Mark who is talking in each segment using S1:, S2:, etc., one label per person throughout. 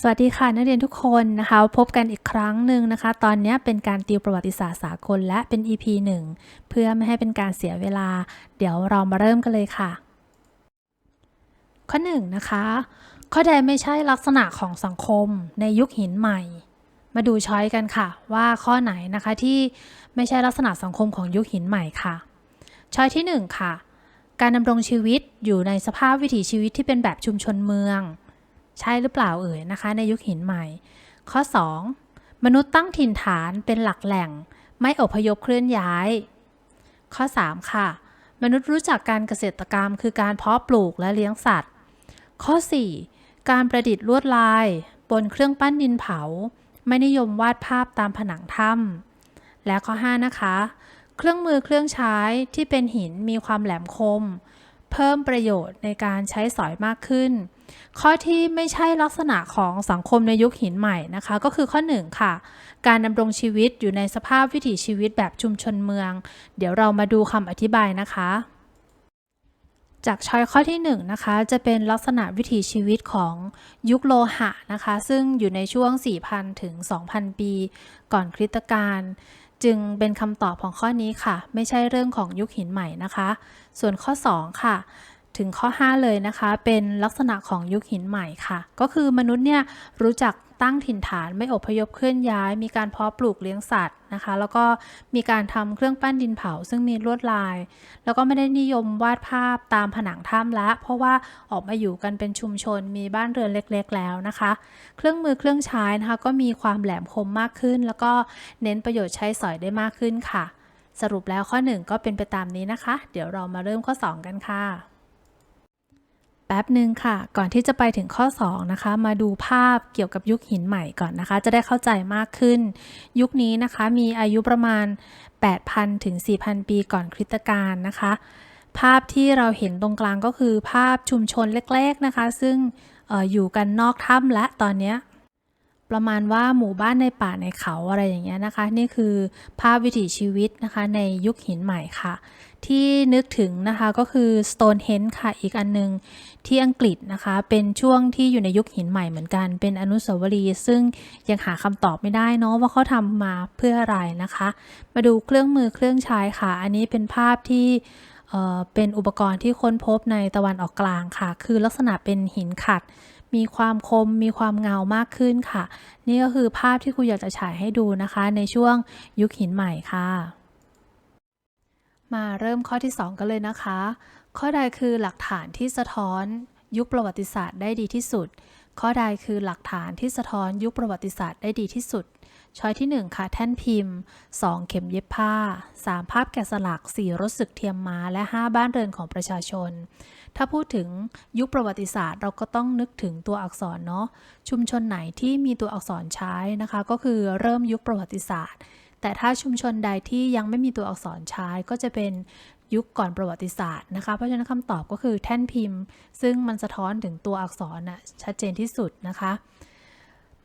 S1: สวัสดีค่ะนักเรียนทุกคนนะคะ พบกันอีกครั้งหนึ่งนะคะ ตอนนี้เป็นการติวประวัติศาสตร์สากลและเป็น EP 1 เพื่อไม่ให้เป็นการเสียเวลา เดี๋ยวเรามาเริ่มกันเลยค่ะ ข้อ 1 นะคะ ข้อใดไม่ใช่ลักษณะของสังคมในยุคหินใหม่ มาดูช้อยกันค่ะ ว่าข้อไหนนะคะที่ไม่ใช่ลักษณะสังคมของยุคหินใหม่ค่ะ ช้อยที่ 1 ค่ะ การดำรงชีวิตอยู่ในสภาพวิถีชีวิตที่เป็นแบบชุมชนเมือง ใช่หรือเปล่าเอ่ยนะคะ ในยุคหินใหม่ ข้อ 2. มนุษย์ตั้งถิ่นฐานเป็นหลักแหล่ง ไม่อพยพเคลื่อนย้าย ข้อ 3 ค่ะ มนุษย์รู้จักการเกษตรกรรม คือการเพาะปลูกและเลี้ยงสัตว์ ข้อ 4. การประดิษฐ์ลวดลาย บนเครื่องปั้นดินเผา ไม่นิยมวาดภาพตามผนังถ้ำและข้อ 5 นะคะ เครื่องมือเครื่องใช้ที่เป็นหินมีความแหลมคม เพิ่มประโยชน์ในการใช้สอยมากขึ้น ข้อที่ไม่ใช่ลักษณะของสังคมในยุคหินใหม่นะคะ ก็คือข้อ1ค่ะ การดำรงชีวิตอยู่ในสภาพวิถีชีวิตแบบชุมชนเมือง เดี๋ยวเรามาดูคำอธิบายนะคะจากช้อยข้อที่1นงนะคะจะเป็นลักษณะวิถีชีวิตของยุคโลหะนะคะ ซึ่งอยู่ในช่วง 4,000 ถึง 2,000 ปี ก่อนคริสตกาล จึงเป็นคำตอบของข้อนี้ค่ะ ไม่ใช่เรื่องของยุคหินใหม่นะคะ ส่วนข้อ 2 ค่ะ ถึงข้อ 5 เลยนะคะ เป็นลักษณะของยุคหินใหม่ค่ะ ก็คือมนุษย์เนี่ยรู้จัก ตั้งถิ่นฐานไม่อพยพเคลื่อนย้าย มีการเพาะปลูกเลี้ยงสัตว์นะคะ แล้วก็มีการทำเครื่องปั้นดินเผา ซึ่งมีลวดลาย แล้วก็ไม่ได้นิยมวาดภาพตามผนังถ้ำละ เพราะว่าออกมาอยู่กันเป็นชุมชนมีบ้านเรือนเล็กๆ แล้วนะคะ เครื่องมือเครื่องใช้นะคะก็มีความแหลมคมมากขึ้น แล้วก็เน้นประโยชน์ใช้สอยได้มากขึ้นค่ะ สรุปแล้วข้อ 1 ก็เป็นไปตามนี้นะคะ เดี๋ยวเรามาเริ่มข้อ 2 กันค่ะ แป๊บหนึ่งค่ะ ก่อนที่จะไปถึงข้อ 2 นะคะ มาดูภาพเกี่ยวกับยุคหินใหม่ก่อนนะคะ จะได้เข้าใจมากขึ้น ยุคนี้นะคะมีอายุประมาณ 8,000 ถึง 4,000 ปีก่อนคริสตกาลนะคะ ภาพที่เราเห็นตรงกลางก็คือภาพชุมชนเล็กๆนะคะ ซึ่งอออยู่กันนอกถ้ำและตอนนี้ ประมาณว่าหมู่บ้านในป่าในเขาอะไรอย่างเงี้ยนะคะ นี่คือภาพวิถีชีวิตนะคะในยุคหินใหม่ค่ะ ที่นึกถึงนะคะก็คือ Stonehenge ค่ะอีกอันนึงที่อังกฤษนะคะ เป็นช่วงที่อยู่ในยุคหินใหม่เหมือนกัน เป็นอนุสาวรีย์ซึ่งยังหาคำตอบไม่ได้เนาะว่าเขาทำมาเพื่ออะไรนะคะ มาดูเครื่องมือเครื่องใช้ค่ะ อันนี้เป็นภาพที่เอ่อเป็นอุปกรณ์ที่ค้นพบในตะวันออกกลางค่ะ คือลักษณะเป็นหินขัด มีความคมมีความเงามากขึ้นค่ะ นี่ก็คือภาพที่ครูอยากจะฉายให้ดูนะคะ ในช่วงยุคหินใหม่ค่ะ มาเริ่มข้อที่ 2 กันเลยนะคะ ข้อใดคือหลักฐานที่สะท้อนยุคประวัติศาสตร์ได้ดีที่สุด ข้อใดคือหลักฐานที่สะท้อนยุคประวัติศาสตร์ได้ดีที่สุด ช้อยที่ 1 ค่ะ แท่นพิมพ์ 2 เข็มเย็บผ้า 3 ภาพแกะสลัก 4 รถศึกเทียมม้า และ 5 บ้านเรือนของประชาชน ถ้าพูดถึงยุคประวัติศาสตร์ เราก็ต้องนึกถึงตัวอักษรเนาะชุมชนไหนที่มีตัวอักษรใช้นะคะ ก็คือเริ่มยุคประวัติศาสตร์ แต่ถ้าชุมชนใดที่ยังไม่มีตัวอักษรใช้ก็จะเป็นยุคก่อนประวัติศาสตร์นะคะ เพราะฉะนั้นคำตอบก็คือแท่นพิมพ์ ซึ่งมันสะท้อนถึงตัวอักษรน่ะชัดเจนที่สุดนะคะ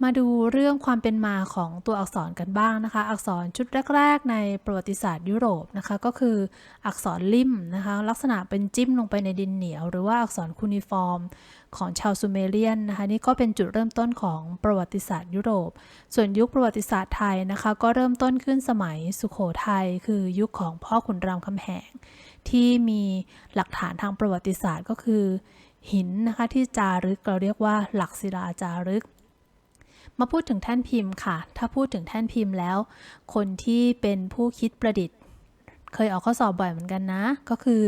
S1: มาดูเรื่องความเป็นมาของตัวอักษรกันบ้างนะคะ อักษรชุดแรก ๆ ในประวัติศาสตร์ยุโรปนะคะ ก็คืออักษรลิ่มนะคะ ลักษณะเป็นจิ้มลงไปในดินเหนียว หรือว่าอักษรคูนิฟอร์ม ของชาวซูเมเรียนนะคะ นี่ก็เป็นจุดเริ่มต้นของประวัติศาสตร์ยุโรป ส่วนยุคประวัติศาสตร์ไทยนะคะ ก็เริ่มต้นขึ้นสมัยสุโขทัยคือยุคของพ่อขุนรามคำแหง ที่มีหลักฐานทางประวัติศาสตร์ก็คือ หินนะคะที่จารึกเราเรียกว่าหลักศิลาจารึก มาพูดถึงแท่นพิมพ์ค่ะ ถ้าพูดถึงแท่นพิมพ์แล้ว คนที่เป็นผู้คิดประดิษฐ์ เคยออกข้อสอบบ่อยเหมือนกันนะ ก็คือ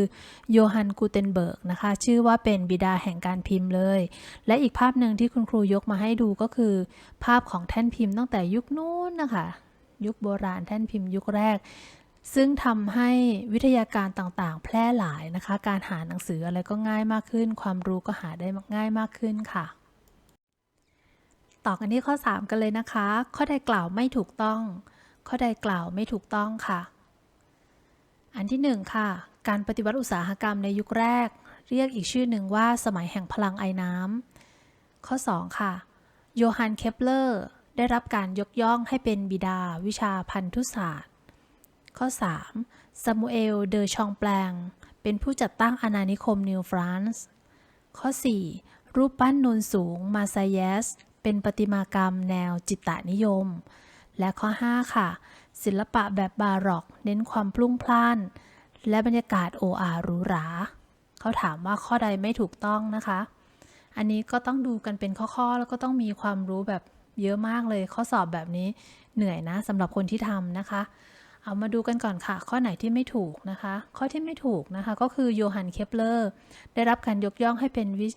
S1: โยฮันกูเทนเบิร์กนะคะ ชื่อว่าเป็นบิดาแห่งการพิมพ์เลย และอีกภาพหนึ่งที่คุณครูยกมาให้ดูก็คือ ภาพของแท่นพิมพ์ตั้งแต่ยุคนู้นนะคะ ยุคโบราณแท่นพิมพ์ยุคแรกซึ่งทำให้วิทยาการต่างๆ แพร่หลายนะคะ การหาหนังสืออะไรก็ง่ายมากขึ้น ความรู้ก็หาได้ง่ายมากขึ้นค่ะ ต่อกันที่ข้อ 3 กันเลยนะคะ ข้อใดกล่าวไม่ถูกต้อง ข้อใดกล่าวไม่ถูกต้องค่ะ อันที่ 1 ค่ะ การปฏิวัติอุตสาหกรรมในยุคแรก เรียกอีกชื่อหนึ่งว่าสมัยแห่งพลังไอ้น้ำข้อ 2 ค่ะ โยฮันเคปเลอร์ ได้รับการยกย่องให้เป็นบิดาวิชาพันธุศาสตร์ ข้อ 3. ซามูเอล เดอชองแปลง เป็นผู้จัดตั้งอาณานิคมนิวฟรานซ์ข้อ 4. รูปปั้นนูนสูงมาซาเยส เป็นประติมากรรมแนวจิตตนิยม และข้อ 5 ค่ะ ศิลปะแบบบาร็อก เน้นความพลุ่งพล่าน และบรรยากาศโออาหรูหรา เขาถามว่าข้อใดไม่ถูกต้องนะคะ อันนี้ก็ต้องดูกันเป็นข้อๆ แล้วก็ต้องมีความรู้แบบเยอะมากเลยข้อสอบแบบนี้เหนื่อยนะสำหรับคนที่ทำนะคะ เอามาดูกันก่อนค่ะ ข้อไหนที่ไม่ถูกนะคะ ข้อที่ไม่ถูกนะคะ ก็คือโยฮันเคปเลอร์ ได้รับการยกย่องให้เป็นวิ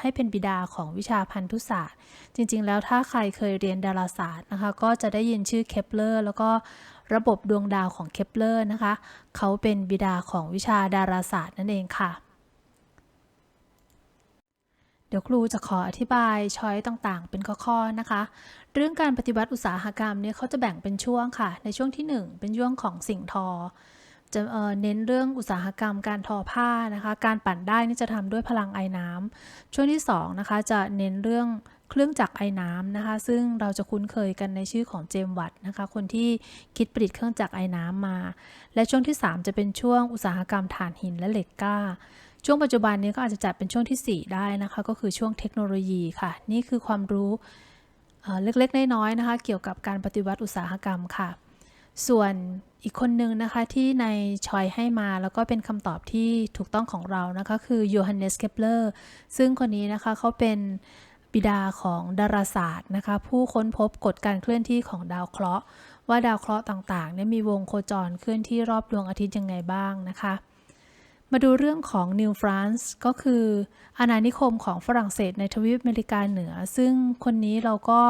S1: ให้เป็นบิดาของวิชาพันธุศาสตร์ จริงๆ แล้วถ้าใครเคยเรียนดาราศาสตร์นะคะ ก็จะได้ยินชื่อเคปเลอร์แล้วก็ระบบดวงดาวของเคปเลอร์นะคะ เขาเป็นบิดาของวิชาดาราศาสตร์นั่นเองค่ะ เดี๋ยวครูจะขออธิบายช้อยต่างๆ เป็นข้อๆนะคะ เรื่องการปฏิวัติอุตสาหกรรมเนี่ยเขาจะแบ่งเป็นช่วงค่ะ ในช่วงที่ 1 เป็นช่วงของสิ่งทอ จะเเน้นเรื่องอุตสาหกรรมการทอผ้านะคะ การปั่นได้นี่จะทำด้วยพลังไอ้น้ำช่วงที่2นะคะจะเน้นเรื่องเครื่องจักรไอ้น้ำนะคะ ซึ่งเราจะคุ้นเคยกันในชื่อของเจมวัตนะคะ คนที่คิดประดิษฐ์เครื่องจักรไอ้น้ำมา และช่วงที่ 3 จะเป็นช่วงอุตสาหกรรมถ่านหินและเหล็กกล้า ช่วงปัจจุบันนี้ก็อาจจะจัดเป็นช่วงที่ 4 ได้นะคะ ก็คือช่วงเทคโนโลยีค่ะ นี่คือความรู้เล็กๆ น้อยๆนะคะ เกี่ยวกับการปฏิวัติอุตสาหกรรมค่ะ ส่วนอีกคนหนึ่งนะคะที่ในชอยให้มาแล้วก็เป็นคำตอบที่ถูกต้องของเรานะคะคือโยฮันเนส เคปเลอร์ ซึ่งคนนี้นะคะเขาเป็นบิดาของดาราศาสตร์นะคะ ผู้ค้นพบกฎการเคลื่อนที่ของดาวเคราะห์ ว่าดาวเคราะห์ต่างๆเนี่ยมีวงโคจรเคลื่อนที่รอบดวงอาทิตย์ยังไงบ้างนะคะ มาดูเรื่องของนิวฟรานซ์ก็คืออาณานิคมของฝรั่งเศสในทวีปอเมริกาเหนือ ซึ่งคนนี้เราก็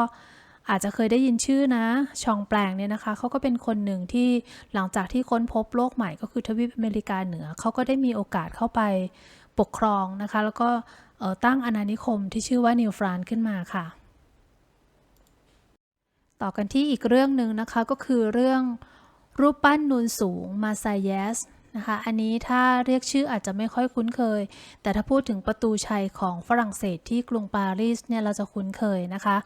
S1: อาจจะเคยได้ยินชื่อนะชองแปลงเนี่ยนะคะเขาก็เป็นคนหนึ่งที่หลังจากที่ค้นพบโลกใหม่ก็คือทวีปอเมริกาเหนือเขาก็ได้มีโอกาสเข้าไปปกครองนะคะ แล้วก็ตั้งอาณานิคมที่ชื่อว่านิวฟรานซ์ขึ้นมาค่ะ ต่อกันที่อีกเรื่องหนึ่งนะคะก็คือเรื่องรูปปั้นนูนสูงมาไซเยส นะคะ อันนี้ถ้าเรียกชื่ออาจจะไม่ค่อยคุ้นเคย แต่ถ้าพูดถึงประตูชัยของฝรั่งเศสที่กรุงปารีสเนี่ยเราจะคุ้นเคยนะคะ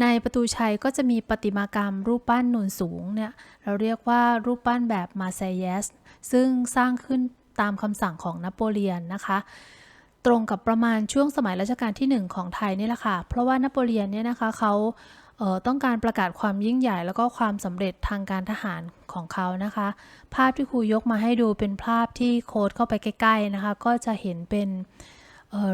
S1: ในประตูชัยก็จะมีประติมากรรมรูปปั้นนูนสูงเนี่ยเราเรียกว่ารูปปั้นแบบมาเซยสซึ่งสร้างขึ้นตามคำสั่งของนโปเลียนนะคะตรงกับประมาณช่วงสมัยรัชกาลที่ 1 ของไทยนี่แหละค่ะ เพราะว่านโปเลียนเนี่ยนะคะเขา ต้องการประกาศความยิ่งใหญ่แล้วก็ความสำเร็จทางการทหารของเขานะคะ ภาพที่ครูยกมาให้ดูเป็นภาพที่โค้ดเข้าไปใกล้ๆนะคะ ก็จะเห็นเป็น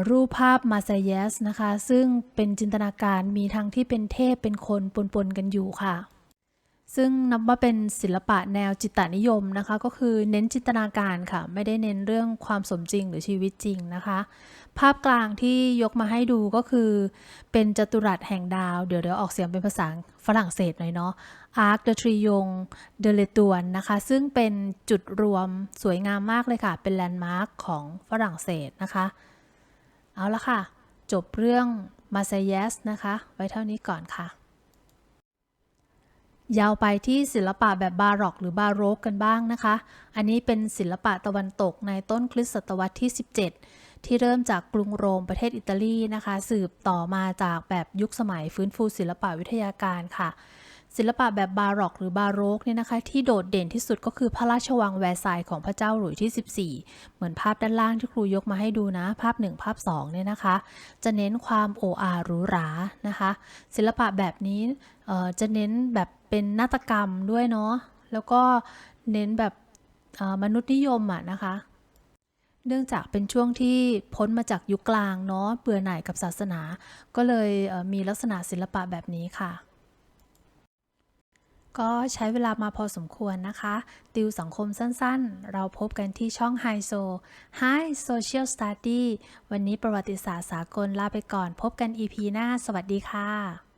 S1: รูปภาพมาซาเยสนะคะ ซึ่งเป็นจินตนาการมีทั้งที่เป็นเทพเป็นคนปนๆกันอยู่ค่ะ ซึ่งนับว่าเป็นศิลปะแนวจิตตนิยมนะคะ ก็คือเน้นจินตนาการค่ะ ไม่ได้เน้นเรื่องความสมจริงหรือชีวิตจริงนะคะ ภาพกลางที่ยกมาให้ดูก็คือ เป็นจัตุรัสแห่งดาว เดี๋ยวเดี๋ยวออกเสียงเป็นภาษาฝรั่งเศสหน่อยเนาะ Arc de Triomphe de l'Étoile นะคะ ซึ่งเป็นจุดรวมสวยงามมากเลยค่ะ เป็นแลนด์มาร์คของฝรั่งเศสนะคะ เอาละค่ะ จบเรื่องมาซยสนะคะ ไว้เท่านี้ก่อนค่ะ ยาวไปที่ศิลปะแบบบาร็อกหรือบาโรกกันบ้างนะคะ อันนี้เป็นศิลปะตะวันตกในต้นคริสตศตวรรษที่ 17 ที่เริ่มจากกรุงโรมประเทศอิตาลีนะคะ สืบต่อมาจากแบบยุคสมัยฟื้นฟูศิลปะวิทยาการค่ะ ศิลปะแบบบาร็อกหรือบาโรกเนี่ยนะคะ ที่โดดเด่นที่สุดก็คือพระราชวังแวร์ซายน์ของพระเจ้าหลุยส์ที่ 14 เหมือนภาพด้านล่างที่ครูยกมาให้ดูนะ ภาพ 1 ภาพ2เนี่ยนะคะ จะเน้นความโออาหรูหรานะคะ ศิลปะแบบนี้จะเน้นแบบเป็นนาฏกรรมด้วยเนาะแล้วก็เน้นแบบมนุษยนิยมอะนะคะเนื่องจากเป็นช่วงที่พ้นมาจากยุคกลางเนาะเบื่อหน่ายกับศาสนา ก็เลยมีลักษณะศิลปะแบบนี้ค่ะ ก็ใช้เวลามาพอสมควรนะคะ ติวสังคมสั้นๆ เราพบกันที่ช่อง h i s o Hi Social Study วันนี้ประวัติศาสตร์สากลลาไปก่อนพบกัน EP หน้า สวัสดีค่ะ